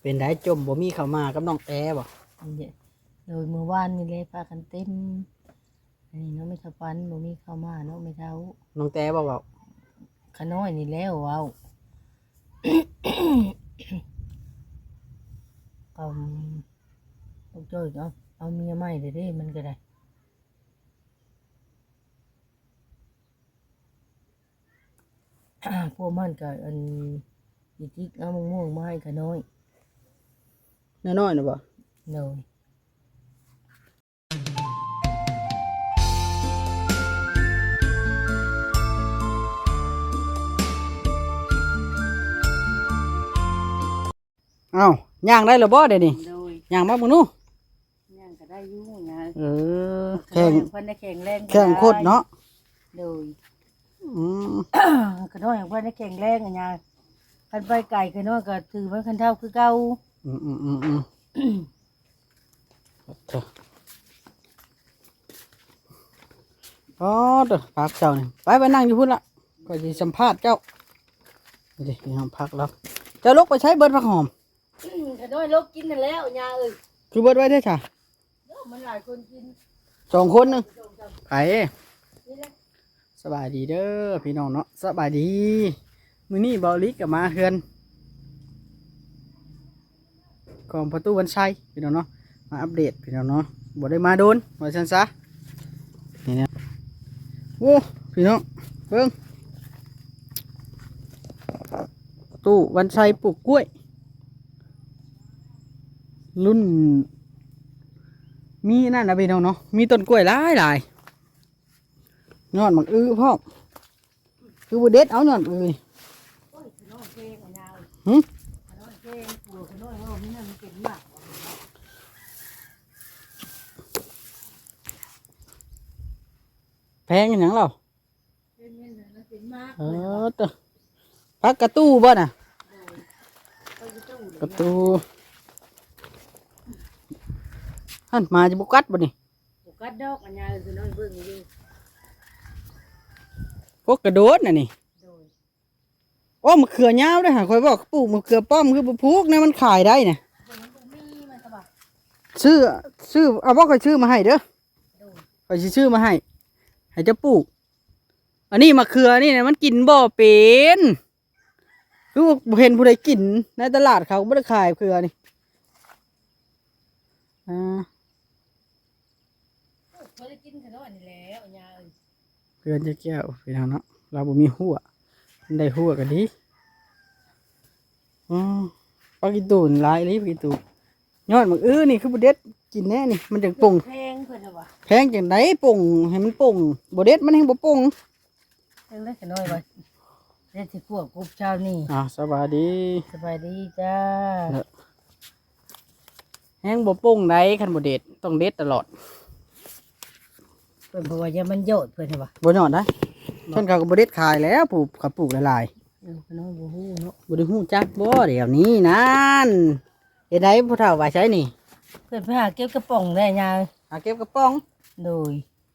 เป็นได้จมบ่มีเข้ามากับน้องแอบ่เนี่ยโดยเมื่อวานนี่เลยพากันเต็มอันนี้เนาะไม่เท่าปันบ่มีเข้ามาเนาะไม่เท่าน้องแต่บ่เว้าขน้อยนี่แล้วเว้าเอาลูกจ้อยเอาเอาเมียใหม่เด้อเด้มันก็ได้พวกมันก็อันอีจิกเอามะม่วงมาให้ขน้อย น้อยๆน่ะบ่โดยเอ้าย่างได้แล้วบ่เดี๋ยวนี้โดยย่างมาเบิ่งนู่ย่างก็ได้อยู่นะเออแข่งเพิ่นได้แข่งแรงแข่งโคตรเนาะโดยอืมขน้อยของเพิ่นได้แข่งแรงอะยาคันไปไก่ขน้อยก็ถือว่าคันเท่าคือเก่า อืมอืมอืมอืมเถอะอ๋อเด้อพักเจ้านี่ไปไปนั่งอยู่พุ่นละก็สิสัมภาษณ์เจ้านี่ดิมีห้องพักแล้วเจ้าลุกไปใช้เบิดผักหอมขน้อยลกกินนั่นแล้วยาเอ้ยคือเบิดไว้ได้อจ้ะเด้อมันหลายคนกินสองคนหนึงสองสามไปนี่แหละสบายดีเด้อพี่น้องเนาะสบายดีมื้อนี้เบาลิกกับมาเฮือน ของประตูวันชัยพี่น้องเนาะมาอัปเดตพี่น้องเนาะบ่ได้มาโดนว่าซั่นซะนี่นะโอ้พี่น้องเบิ่งตู้วันชัยปลูกกล้วย รุ่น มีนั่นนะพี่น้องเนาะมีต้นกล้วยหลายหลายยอดมักอื้อพ่อคือบ่เด็ดเอายอดอื้อนี่โอ้ยขน้อยแข่งอะยาเอ้ยหึขน้อ ปลูกขน้อยว่ามีนั่นมันเก่งมากแพงอหย่างเราเป็นเงินน่ะมันเก่งมากเออตัวพักกระตู้บ่น่ะ ไปกระตู้กระตู้หันมาจะบุกัดบ่นี่ปลูกกัดดอกอะยาเอ้ยขน้อยเบิ่งอยู่พวกกระโดดน่ะนี่ โดยโอ้มะเขือยาวเด้อหาคอยบอกปลูกมะเขือป้อมคือบ่พูกนะมันขายได้น่ะเบิ่งมันบ่มีมันก็บ่าซื้อซื้อเอาบ่ค่อยซื้อมาให้เด้อโดยค่อยสิซื้อมาให้ให้เจะปลูก อันนี้มะเขือนี่นะมันกินบ่เป็นคือว่าบ่เห็นผู้ใดกินในตลาดเขาบ่ได้ขายมะเขือนี่อ่าบ่ได้กินขน้อยนี่แหล้วอะยาเอ้ยเพื่อนจะแก้วพี่น้องเนาะเราบ่มีหัวมัน ได้หัวกันดีอ๋อปลากิตูนหลายเลยปลากิตูนยอดมักอื้อนี่คือบ่เด็ดกินแน่นี่มันจังป่งแพงเพิ่นน่ะว่ะแพงจังไดป่งให้มันป่งบ่เด็ดมันแฮงบ่ป่งเพิ่นได้ขน้อยว่าเด็ดสิพวกกบเช้านี่อ่าสบายดีสบายดีจ้าแฮงบ่ป่งไดคันบ่เด็ดต้องเด็ดตลอดเพิ่นบอกว่าอย่ามันโยดเพิ่นน่ะว่ะบ่ยอดนะ เพิ่นเขาก็บ่เด็ดขายแล้วปลูกเขาปลูกหลายเออขน้อยบ่ฮู้เนาะๆบ่ได้ฮู้จักบ่เดี๋ยวนี้นั่นเฮ็ดไดผู้เฒ่าว่าใช้นี่เพิ่นไปหาเก็บกระป๋องได้ยาหาเก็บกระป๋องโดย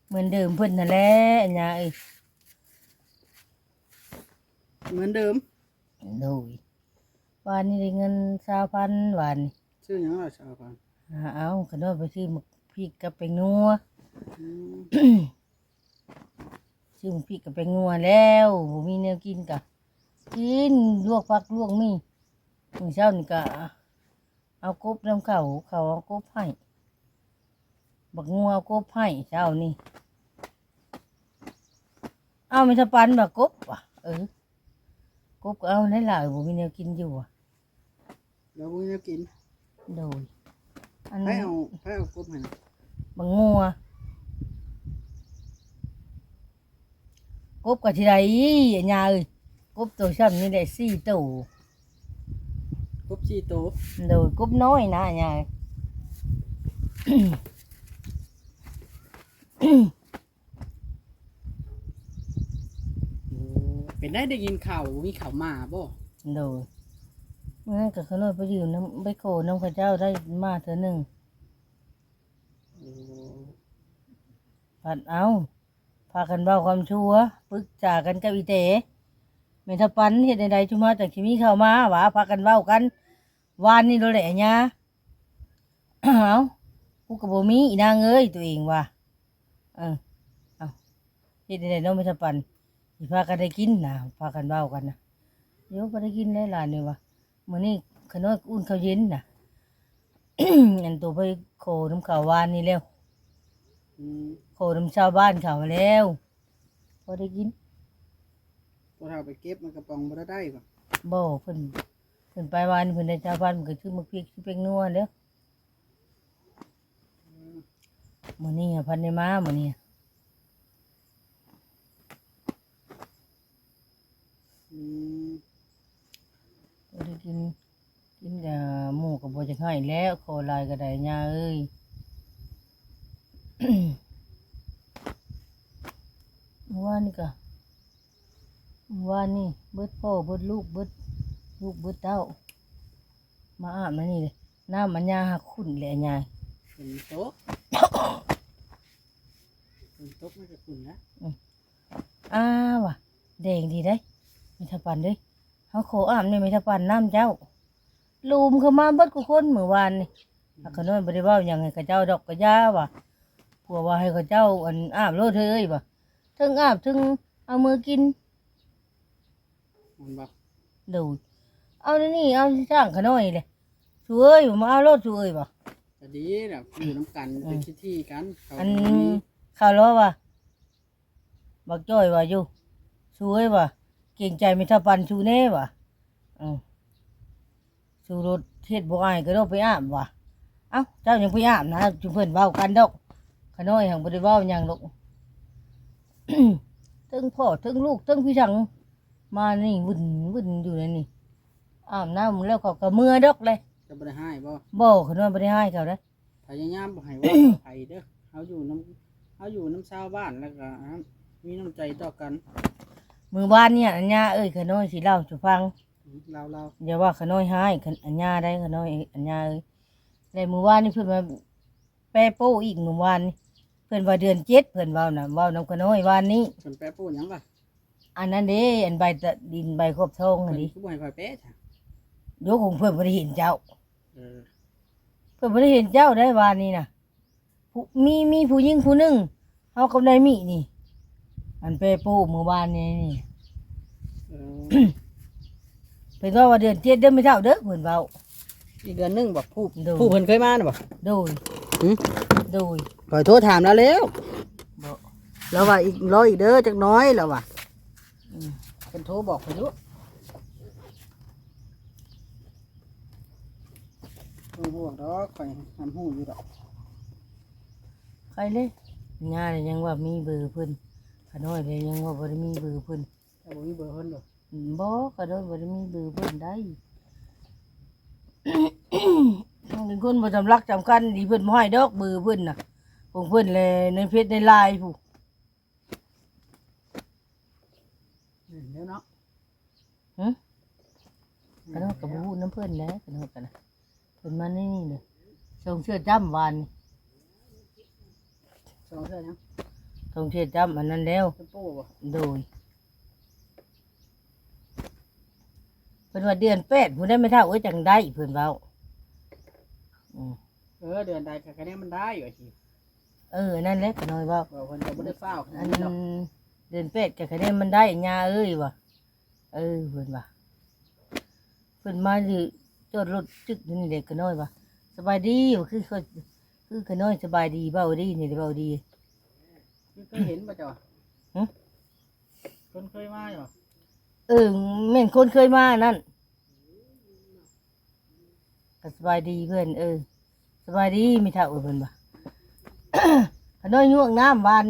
เหมือนเดิมเพิ่นนั่นแหละยาเอ้ยเหมือนเดิมโดยวันนี้ได้เงิน20,000วันนี้ชื่อหยังล่ะชาวพันหาเอาขน้อยไปซื้อหมึกพริกกับแป้งนัวอืม ซื้อหมึกพริกกับแป้งนัวแล้วบ่มีแนวกินกะกินลวกผักลวกมีมื้อเช้านี่ก็เอากบน้ำเขาเขาเอากบให้บักงัวเอากบให้เช้านี่เอาไม่ทะปันแบบกบว่ะเออกบก็เอาหลายๆบ่มีแนวกินอยู่อะแล้วมึงจะกินโดยอันให้เอาให้เอากบให้หน่อยบักงัว กบก็ที่ใดอันยาเอ้ยกบตัวซ้ำนี่ได้สี่ตัวกบชีโตโดยกบน้อยนะอันยาเอ้ยโอ้เป็นได้ได้ยินข่าวมีข่าวมาบ่โดยเมื่อนั้นก็ขน้อยไปอยู่น้ำไปโคน้ำข้าเจ้าได้มาเถอหนึ่งโอ้ผัดเอา พากันเบาความชั่วปรึกษากันกับอีเตเมทปันเห็ดใดๆชุมาจากชิมีเข้ามาหว่าพากันเบ้ากันวานนี่โดนแหละญาเอากูก็บ่มีอีนางเอ้ยตัวเองว่ะเออเอาเฮ็ดได้เนาะไม่ทปันพากันได้กินนะพากันเว้ากันนะเดี๋ยวบ่ได้กินได้หลานนี่ว่ะมือนี้ขน้อยอุ่นเขาเย็นนะอันตัวไปโคน้ำข้าววานนี่แล้ว โคน้ำชาวบ้านเขาแล้วบ่ได้กินพอเราไปเก็บมันกระป๋องบ่ได้ได้ป่ะบ่เพิ่นเพิ่นไปวานเพิ่นได้ชาวบ้านมันก็ชื่อมักพริกชื่อเป็งนัวเด้อมื้อนี้อะพันได้มามื้อนี้อืมบ่ได้กินกินแต่หมูก็บ่จักให้แล้วขอลายก็ได้ย่าเอ้ยเมื่อ วานนี่ก็เมื่อวานนี่เบิดพ่อเบิดลูกเบิดลูกเบิดเต้า มาอาบน้ำนี่เลยน้ำมันยาหักขุ่นแหละยายเป็นโต๊ะเป็นโต๊ะมันจะขุ่นนะอ้าวว่ะแดงดีได้ไม่ทัปันเด้ยเขาขออาบนี่ไม่ทัปันน้ำเจ้า ลูมเข้ามาเบิดกูคนเมื่อวานนี่อาขน้อยบริเว่าอย่างให้กับเจ้าดอกกระยาว่ะ ผัวว่าให้กับเจ้าอันอาบโลดเฮ้ยว่ะถึงอาบถึงเอามือกินมันบอกดูเอานี่นี่เอาสร้างขน้อยเลยช่วยมาเอาโลดช่วยว่ะแต่ดีแบบอยู่น้ำกันเป็นที่ที่กันเขาอันมีข่าวล้อว่ะบักจ้อยว่าอยู่ช่วยว่ะเก่งใจไม่ทัปันชูเน่ว่ะอืมชูรถเทศบ่อายก็ต้องไปอาบว่ะเอ้าเจ้ายังไปอาบนะจุเพิ่นเว้ากันดอก ขน้อยหังบ่ได้เว้าหยังดอกทั้งพ่อทั้งลูกทั้งพี่ชังมานี่วุ่นวุ่นอยู่ในนี่อาบน้ำแล้วเขาก็เมื่อดอกเลยจะบ่ได้ให้บ่บ่ขน้อยบ่ได้ให้เขาเด้อพยายามบ่ให้ว่าไผเด้อเขาอยู่น้ำเขาอยู่น้ำชาวบ้านแล้วก็มีน้ำใจต่อกัน มือบ้านเนี่ยอัญญาเอ้ยขน้อยสิเล่าให้ฟังเราเราอย่าว่าขน้อยหายขอัญญาได้ขน้อยอัญญาเอ้ยแล้วมือวานนี่เพิ่นมาแปรโป้อีกมือวานนี่ เพิ่นว่าเดือนเจ็ดเพิ่นเว้าน่ะเว้านำขน้อยวานนี้คนแปะปูนหยังล่ะอันนั้นเด้อันใบตะดินใบครอบทองอัเพิ่นนนี้คือบ่ให้คอยแปะจ้ะเดี๋ยวคงเพิ่นบ่ได้เห็นเจ้า เออเพิ่นบ่ได้เห็นเจ้าได้วานนี้น่ะผู้มีมีผู้หญิงผู้หนึงเฮากับนายมินี่ อันแปรโป้มือวานนี่นี่เออ เพิ่นว่าว่าเดือนเจ็ดเดือนไม่เท่าเด้อเพิ่นเว้า อีกเดือนหนึงบอกผู้ดูผู้เพิ่นเคยมาน่ะบ่ โดยหืมโดยคอยโทรถามแล้วแล้วบ่แล้วว่าอีกร้อยอีกเด้อจักน้อยแล้วว่ะอืมเพิ่นโทรบอกเพิ่นอยู่บ่บวกดอกข่อยทำหู้อยู่ดอกใครเลยญาเนี่ยยังว่ามีเบอร์เพิ่นขน้อยเลยยังว่าบ่ได้มีเบอร์เพิ่นแต่บ่มีเบอร์เพิ่นดอกบ่ขน้อยบ่ได้มีเบอร์เพิ่นได้ เป็นคนบ่จำรักจำกันดีเพิ่นบ่ให้ดอกเบอร์เพิ่นน่ะของเพิ่นเลยในเฟซในไลน์ผู้เดี๋ยวเนาะหึขน้อยก็บ่ฮู้นํเพิ่นแหล้วขน้อยกันน่ะเพิ่นมานี่นี่เด้อส่งเสื้อจ้ำวานนี่สองเท่ายังส่งเสื้อจ้ำอันนั้นแล้วเพิ่นโป้บ่โดยเพิ่นว่าเดือนแปดผู้ได้ไม่เท่าเอ้ยจังได้เพิ่นเว้าอืม เออเดือนใดก็คะแนนมันได้อยู่อะสิเออ นั่นแหละขน้อยเว่าบอกเพิ่นก็บ่ได้ฟ้าวขนาอัดนนี้ดอกเดือนเป็ดกับคะแนนมันได้ยาเอ้ยว่ะเออเพิ่นว่ะเพิ่นมาอยู่จอดรถจึกนี่เด็กขน้อยว่ะสบายดีว่ะคือเขาคือขน้อยสบายดีเบาดีนี่เบาดีเคยเห็นป่ะจ๊ะหึคนเคยมาอยู่บ่เออแม่นคนเคยมานั่น ก็สบายดีเพื่อนเออสบายดีไม่เท่าเพิ่นว่ะขน้อยย่วงน้ำวาน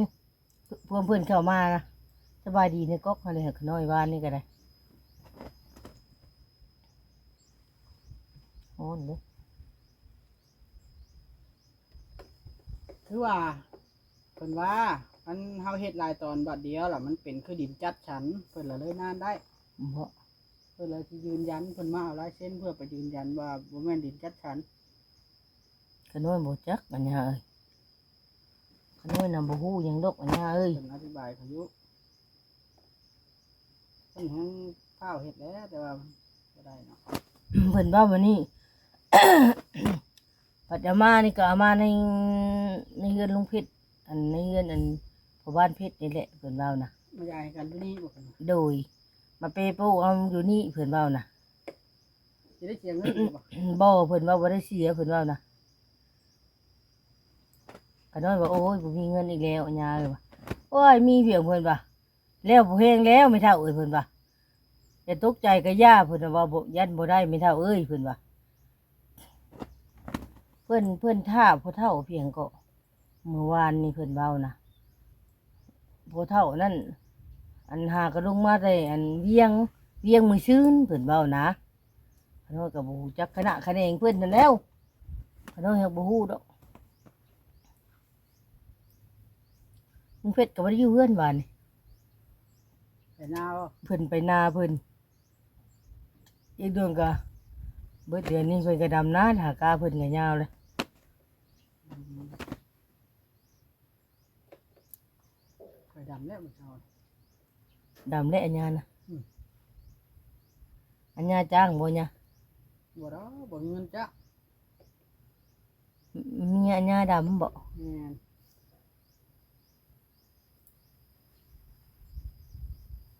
พวกเพื่อนเข้ามานะสบายดีในก๊อกเขาเลยขน้อยวานนี่ก็ได้โอ้เด้อคือว่าเพิ่นว่ามันเฮาเฮ็ดหลายตอนบัดเดียวล่ะมันเป็นคือดินจัดฉันเพิ่นละเลยนานได้บ่ เพิ่นเลยสิยืนยันเพิ่นมาเอาลายเส้นเพื่อไปยืนยันว่าบ่แม่นดินจัดฉันขน้อยบ่จักอันเนี้ยเอ้ยขน้อยนำบ่ฮู้หยังดอกอันเนี้ยเอ้ยเพิ่นอธิบายเขาอยู่เพิ่นแฮงข้าวเฮ็ดแล้วแต่ว่าบ่ได้เนาะเพิ่นว่าวันนี้ ปัจจามานี่ก็เอามาในในเฮือนลุงเพชรอันในเฮือนอันพ่อบ้านเพชรนี่แหละเพิ่นเว้านะมายายกันที่นี่บอกกันโดย มาเปโป้เอาอยู่นี่เพิ่นเว้านะจะได้เสียเงินอยู่บ่บ่เพิ่นว่าบ่ได้เสียเพิ่นเว้านะก็น้อยว่าโอ้ยบ่มีเงินอีกแล้วอัญญาเลยว่าโอ้ยมีเพียงเพิ่นว่าแล้วบ่แพงแล้วไม่เท่าเอ้ยเพิ่นว่าอย่าตกใจก็ย่าเพิ่นว่าบ่ยันบ่ได้ไม่เท่าเอ้ยเพิ่นว่าเพิ่นเพิ่นท่าพ่อเท่าเพียงก็เมื่อวานนี่เพิ่นเว้านะพ่อเท่านั่น อันหากระลงมาได้อันเวียงเวียงมือซื่นเพิ่นเว้านะขน้อยกับบูจักขณะคะแนนเพื่อนนั่นแล้วขน้อยยังบูฮู้ดอกมึงเพชรกับว่าอยู่เพื่อนบ้านนี่แต่หน้าบ่เพิ่นไปนาเพิ่นอีกเดือนก็เบิดเดือนนี้เพิ่นก็ดำนาหากาเพิ่นก็ยาวเลยเคยดำแล้วมันเช้าดำและอัญญานะอืมอัญญาจ้างบ่ เนี่ยบ่ดอกบ่มีเงินจ้ะมีอัญญาดำบ่แม่น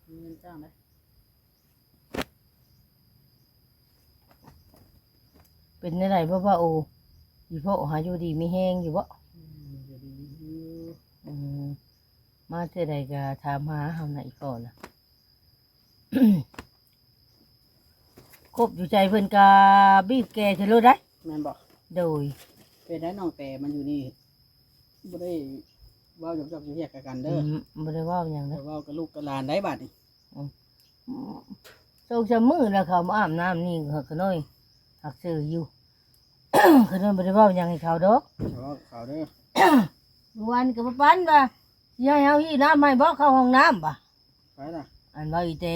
มีเงินจ้างไหมเป็นอะไรบ่ว่าโอ้อีพ่อหาอยู่ดีมีแห้งอยู่บ่ อืมเดี๋ยวดีอยู่ อืม มาเท่าใดก็ถามหาเฮาน่ะอีกก่อนน่ะครบอยู่ใจเพิ่นกาบีบแกจะรู้ได้ แม่นบ่โดย เป็นได้น้องแต่มันอยู่นี่บ่ได้เว้าหยอกๆเรียกกันเด้อมบ่ได้เว่าหยังแต่นะเว้ากับลูกกับหลานได้บัดนี่โซกจะมือแล้วเขามาอาบน้ำนี่เขาก็น้อยหักซื้ออยู่ เขาน้อยบ่ได้เว้าหยังให้เขาดอกแต่เว้ากับเขาเด้อ เมื่อวานก็บ่ปันว่า สิให้เฮาหิวน้ำให้บ่เข้าห้องน้ำบ่ไปล่ะอันว่าอีเต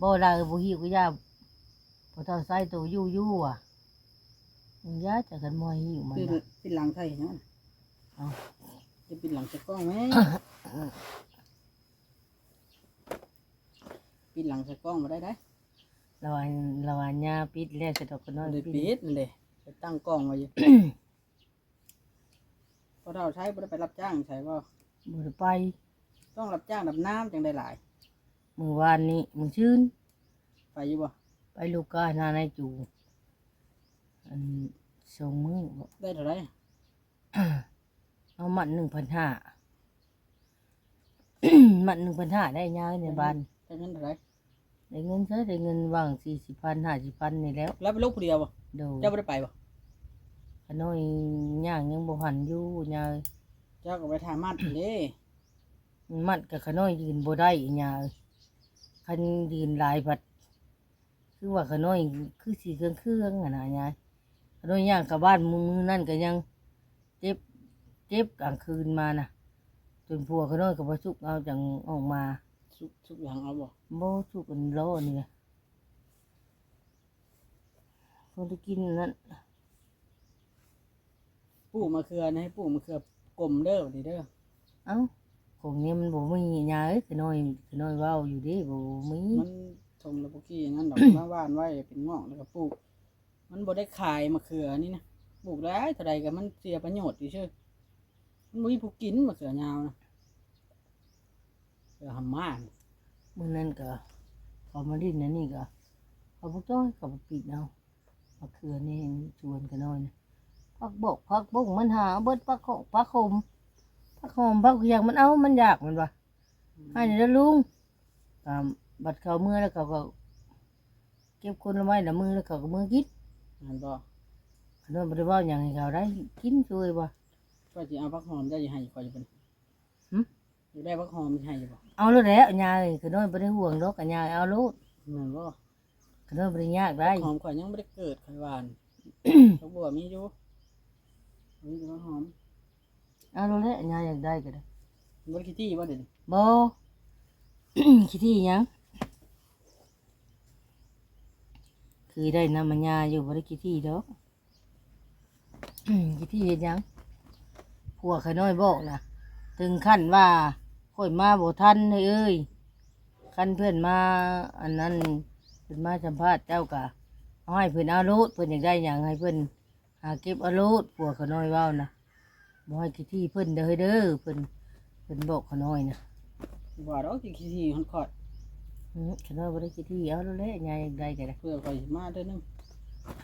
บ่ล่ะบ่หิวก็อย่าบ่เท่าใส่ตัวอยู่อยู่อะมันยาจะกันมอยหิวมันปิดน่ะปิดหลังใช่เนาะเอาจะปิดหลังจะกล้องไหม ปิดหลังจะกล้องมาได้ได้ระวังระวังยาปิดแล้วจะดอกก็น้อยได้ปิดปิดนั่นเลยไปตั้งกล้องไว้อยู่ พอเราใช้บ่ได้ไปรับจ้างใช่ป่ะ บ่ได้ไปต้องรับจ้างดับน้ำจังได้หลายมื้อวานนี้มื้อชื่น ไปอยู่บ่ไปลูกกาหน้าในจูอันสองมื้อบ่ได้เท่าไหรเอามัน1,500มัน1,500ได้ยาในบ้านได้เงินเท่าไหรได้เงินซะได้เงินว่าง40,000 50,000นี่แล้วแล้วไปลูกผู้เดียวบ่โดยเจ้าบ่ได้ไปบ่ขน้อยย่างยังบ่หันอยู่ยา เจ้าก็ไปทามัดเด้มันกับขน้อยยืนบ่ได้อีหยาคันยืนหลายบัดคือว่าขน้อยคือสีเครื่องเครื่องๆอะนะยายขน้อยย่างกับบ้านมือนั่นก็ยังเจ็บเจ็บกลางคืนมานะจนพัวขน้อยกับประชุกเอาจังออกมาสุกสุกอย่างเอาบ่โบชุกกันโลนี่ไงคนที่กินนั่นปลูกมะเขือนะให้ปลูกมะเขือกล มเด้อนี่เด้อเอ้าของนี้มันบ่มียาเอ้ยขน้อยขน้อยเว้าอยู่เดิบ่มีมันทมระบุกี้อย่างนั้นดอก มาว่านไว้เป็นงอกแล้วก็ปลูก มันบ่ได้ขายมะเขือนี่นะปลูกได้เท่าใดก็มันเสียประโยชน์อยู่เชื่อมันบ่มีผู้กินมะเขือยาวนะเขือหำมานี่มื่อนั้นก็เขามาดิ้นนั่นนี่ก็เขาบอกจ้อยเขาบอกปิดเอาพักเขือนี่ชวนกันหน่อยนะ พักบกพักบกมันหาเบิดพักของพักหมพักหอมพักอยากมันเอามันอยากมันวะให้เดี๋ยวลุงตามบัดเขาเมื่อแล้วเขาก็ เก็บคนละไม้ละมือแล้วเขาก็มือกินนั่นบ่ขนมบริวารอย่างให้เขาได้กินช่วยบ่ก็สิเอาผักหอมได้สิให้ข่อยอยู่เป็นหึอยากได้ผักหอมสิให้อยู่บ่เอาแล้วแหล้วญาเลยขนมบริห่วงดอกกันยาเอาลูกนั่นบ่ขนมบริยากได้ หอมข่อยยังบ่ได้เกิดข่อยหวานผักบัวมีอยู่ มีอยู่ผักหอมเอาแล้วแหละญาอยากได้ก็ได้บ่ได้ขี้ที่บ่เดี๋ยวนี้บคิดที่หยัง คือได้นำมัญญาอยู่บริคิดที่ดอก คิดที่เห็นหยังพวกขน้อยบอกนะถึงขั้นว่าค่อยมาบ่ทันเลยเอ้ยขั้นเพื่อนมาอันนั้นเพื่อนมาสัมภาษณ์เจ้ากะเอาเอาให้เพิ่นเอาโลดเพิ่นอยากได้หยังให้เพิ่น หาเก็บเอาโลดผัวเขาน้อยเว้านะบ่ให้ขี้ที่เพิ่นเด้อเด้อเพิ่นเพิ่นบอกเขาน้อยนะว่าดอกสิขี้ที่ฮอนคอดอือเขาน้อยบ่ได้ขี้ที่เอาแล้วแหละยายอยากได้ก็ได้เพื่อคอยสิมาเด้อนึง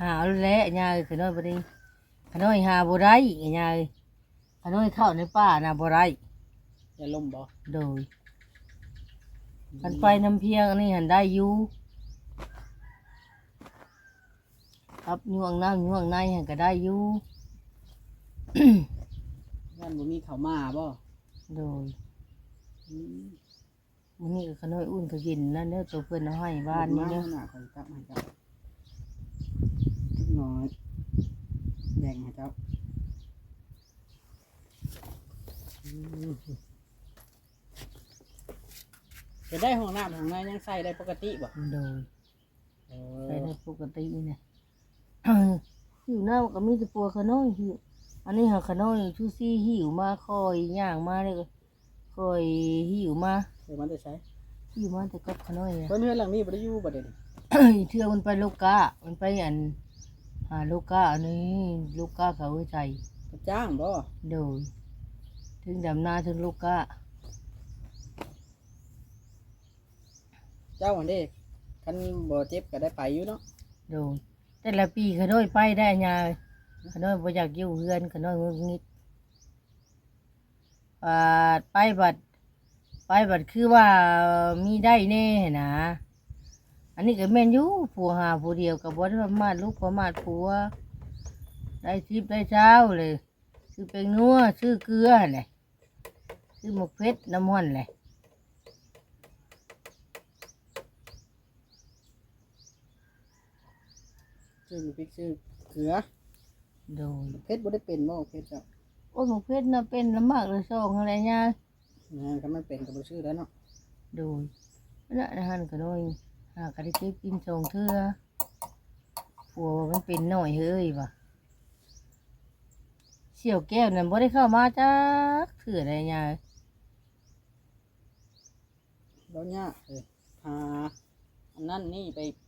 หาเอาแล้วแหละยายเขาน้อยบ่ได้เขาน้อยหาบ่ได้ยายเขาน้อยเข้าในป่าน่ะบ่ได้อย่าลมบ่โดยมันไปน้ำเพียงอันนี้หันได้อยู่ ครับย่วงน้ำย่วงในหันก็ได้อยู่นั่นบ่มีข้าวมาบ่โดยอืมมันนี่ก็ขน้อยอุ่นก็กินนั่นเด้อตัวเพื่อนเอาให้บ้านนี่เด้เด้อหน้าของตักให้เจ้าน้อยแบ่งให้เจ้าอืมจะได้ห้องน้ำห้องน้ำยังใส่ได้ปกติบ่โดยเอใช้อได้ปกตินี่ หิวหน้ามันก็มีแต่ปัวขน้อยหิวอันนี้หาขน้อยชูซี่หิวมาคอยย่างมาเลยก็คอยหิวมาเดี๋ยวมันจะใช้หิวมาแต่กับขน้อยอะเพื่อนเพื่อนหลังนี้บ่ได้อยู่บ่เด็ดเทื่อมันไปลูกกามันไปอันหาลูกกาอันนี้ลูกกาเขาไว้ใจรับจ้างบ่โดยถึงดำนาถึงลูกกาเจ้าอันเด้คันบ่เจ็บก็ได้ไปอยู่เนาะโดย แต่ละปีขน้อยไปได้ยาขน้อยบ่อยากอยู่เฮือนขน้อยงุดงิดบาดไปบัดไปบัดคือว่ามีได้แน่นะอันนี้ก็แม่นอยู่ผัวหาผัวเดียวกับบ่ได้ประมาทลูกประมาทผัว ได้ทิพได้เช้าเลยซื้อเป็นนัวซื้อเกลือหั่นแหละซื้อหมกเพชรน้ำมันแหละ ชื่อมีพริกชื่อเกลือโดยเพชรบ่ได้เป็นบ่เพชรเจ้าโอ้ยหมกเพชรน่ะเป็นลำบากเลยสองอะไรเนี่ยงานก็มันเป็นก็บ่ชื่อแล้วเนาะโดยนั่นนะฮันก็น้อยหากระได้เก็บกินสองเทื่อผัวว่ามันเป็นหน่อยเฮ้ยว่ะเสี่ยวแก้วนั่นบ่ได้เข้ามาจักเถื่ออะไรเนี่ยแล้วยากเลยพาอันนั้นนี่ไปพ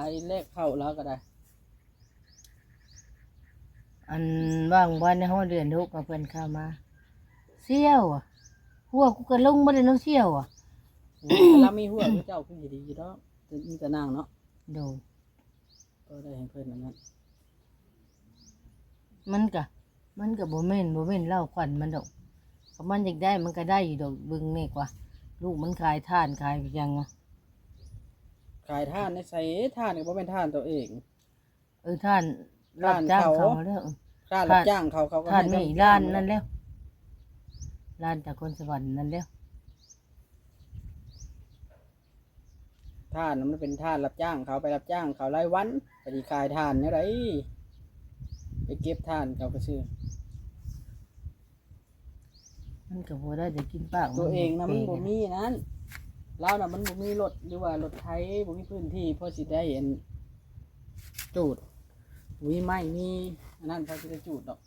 ายเลขเข้าแล้วก็ได้ อันว่างวันในห้องเดือนทุกมาเพิ่นเข้ามาเสี่ยวอะหัวกูก็ลงบ่ได้น้ำเสี่ยวอะเรามีหัวคือเจ้าคือดีอยู่เนาะแต่มีแต่นางเนาะโดยก็ได้ให้เพิ่นอันนั้นมันก็มันก็บ่แม่นบ่แม่นเล่าขวัญมันดอกก็มันอยากได้มันก็ได้อยู่ดอกเบิ่งนี่กว่า ลูกมันขายท่านขายหยังอะขายท่านในใส่ท่านก็บ่เป็นท่านตัวเอง เออท่านรับจ้างเขาแล้วท่านรับจ้างเขาเขาก็ท่านให้ไม่ทำร้านนั่นแล้วร้านจากคนสวรรค์นั่นแล้วท่านน่ะมันเป็นท่านรับจ้างเขาไปรับจ้างเขารายวันไปดีขายท่านเนี่ยไรไปเก็บท่านเขาก็ซื้อมันก็บ่ได้จะกินปากตัวเองนะมันป็บ่มีนั้น เราน่ะมันบ่มีรถหรือว่ารถไถบ่มีพื้นที่พอสิได้เห็นจูดบ่มีไม้มีอันนั้นพอสิได้จูดดอก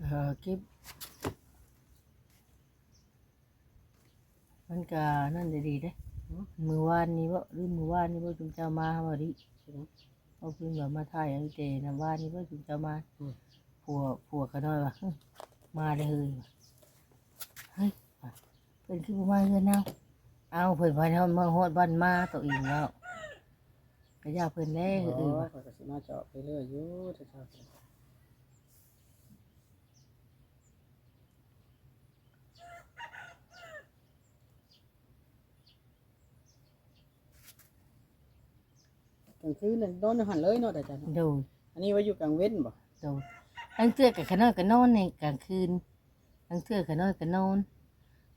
เออเก็บมันก็นั่นได้ดีเด้มือวานนี้บ่หรือมือวานนี้บ่จุมเจ้ามาบ่ดิเอาเพิ่นว่ามาถ่ายเอาเจนะวานนี้บ่จุมเจ้ามาผัวผัวก็น้อยว่าฮึมาเลยเฮ้ยว่ะเฮ้ยว่ะ เพิ่นคือบ่มาเฮือนเฮาเอาเพิ่นว่าเฮามาฮอดบ้านมาตัวเองแล้วก็อย่าเพิ่นแน่อ๋เอ้ยอว่ะข้อยก็สิมาเจาะไปเรื่อยอยู่เช้าๆกลางคืนน่ะนอนอยู่หันเลยเนาะแต่จันโดยอันนี้ไว้อยู่กลางเว้นบ่โดยทั้งเทื่อกับขนอนกับนอนในกลางคืนทั้งเทื่อกับนอนกับนอน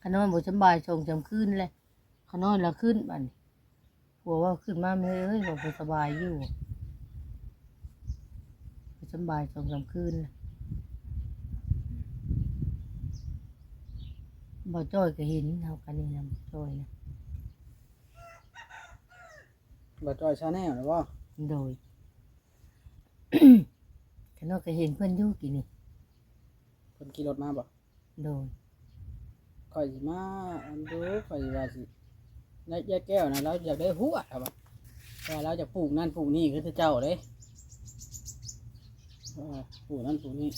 ขนอนบ่สำบายชงจำคืนเลยขนอนแล้วขึ้นบัดนผัวว่าขึ้นมาไม่เอ้ยบอกบ่สบายอยู่บ่สำบายชงจำคืนเลยบ่จ้อยก็เห็นเท่ากันนี่นะบ่จ้อยนะบ่จอยชาแนลหรือบ่โดยขนอนก็เห็นเพื่อนอยู่กี่นี่เพิ่นขี่รถมาบ่โดย ข่อยสิมาอันดูข่อยว่าสินยายแก้วนะเราอยากได้หัวครับว่าแต่เราจะปลูกนั่นปลูกนี่คือเจ้าเลยปลูกนั่นปลูกนี่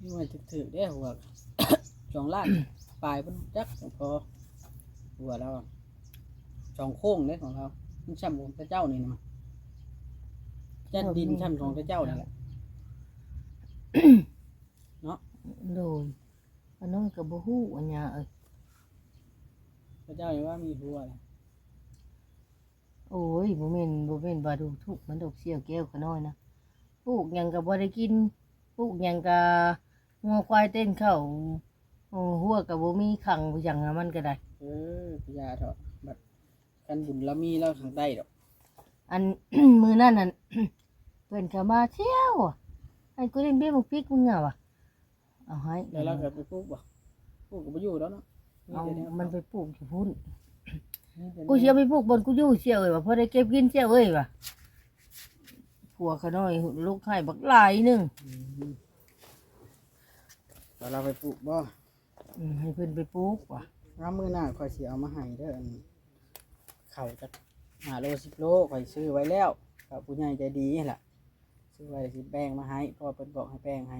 นี่มันถึกๆได้หัวสองล้านปลายมันจักพอหัวเราสองโค้งเลยของเรามันช่ำของพระเจ้านี่นะมันจัดดินช่ำของพระเจ้านี่แหละโดย อันนั้นก็บ่ฮู้อันหยังเอ้ยพระเจ้านี่ว่ามีหัวเลยโอ้ยบ่แม่นบ่แม่นว่าดูทุกข์มันดอกเสี้ยวแก้วขน้อยนะปลูกหยังก็บ่ได้กินปลูกหยังก็งัวควายเต้นเข้าโอ้หัวก็บ่มีขังบ่หยังอะมันก็ได้ เออพญาเถอะบัดกันบุญละมีแล้วทางใต้ดอกอัน มือนั่นนั่น เพิ่นก็มาเที่ยวอะให้กูเล่นเบี้ยหมกพริกมึงอะวะ เอาให้แล้วเราก็ไปปลูกบ่ปลูกก็บ่อยู่แล้วเนาะเอาแต่แวมันไปปลูกอยู่พุ่นมีแต่แนวกูเชียวไปปลูกบนกูอยู่เชียวเอ้ยว่ะพอได้เก็บกินเชียวเอ้ยว่ะผัวเขาน้อยลูกให้บักหลายหนึงอืมแล้วเราไปปลูกบ่อืมให้เพิ่นไปปลูกว่ะน้ำมือหน้าคอยสิเอามาให้เด้ออันเข่าจะหาโลสิบโลคอยซื้อไว้แล้วกับผู้ใหญ่ใจดีนั่นแหละซื้อไว้สิแป้งมาให้เพราะว่าเพิ่นบอกให้แป้งให้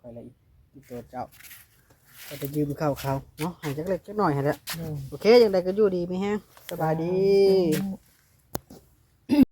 คอยละอีกอีก ตัวเจ้าก็จะยืมเข้าเขาเนาะใหายจักเล็กจักหน่อยให้แล้วเออโอเคอย่างใดก็อยู่ดีไม่แห้งสบายดี อืม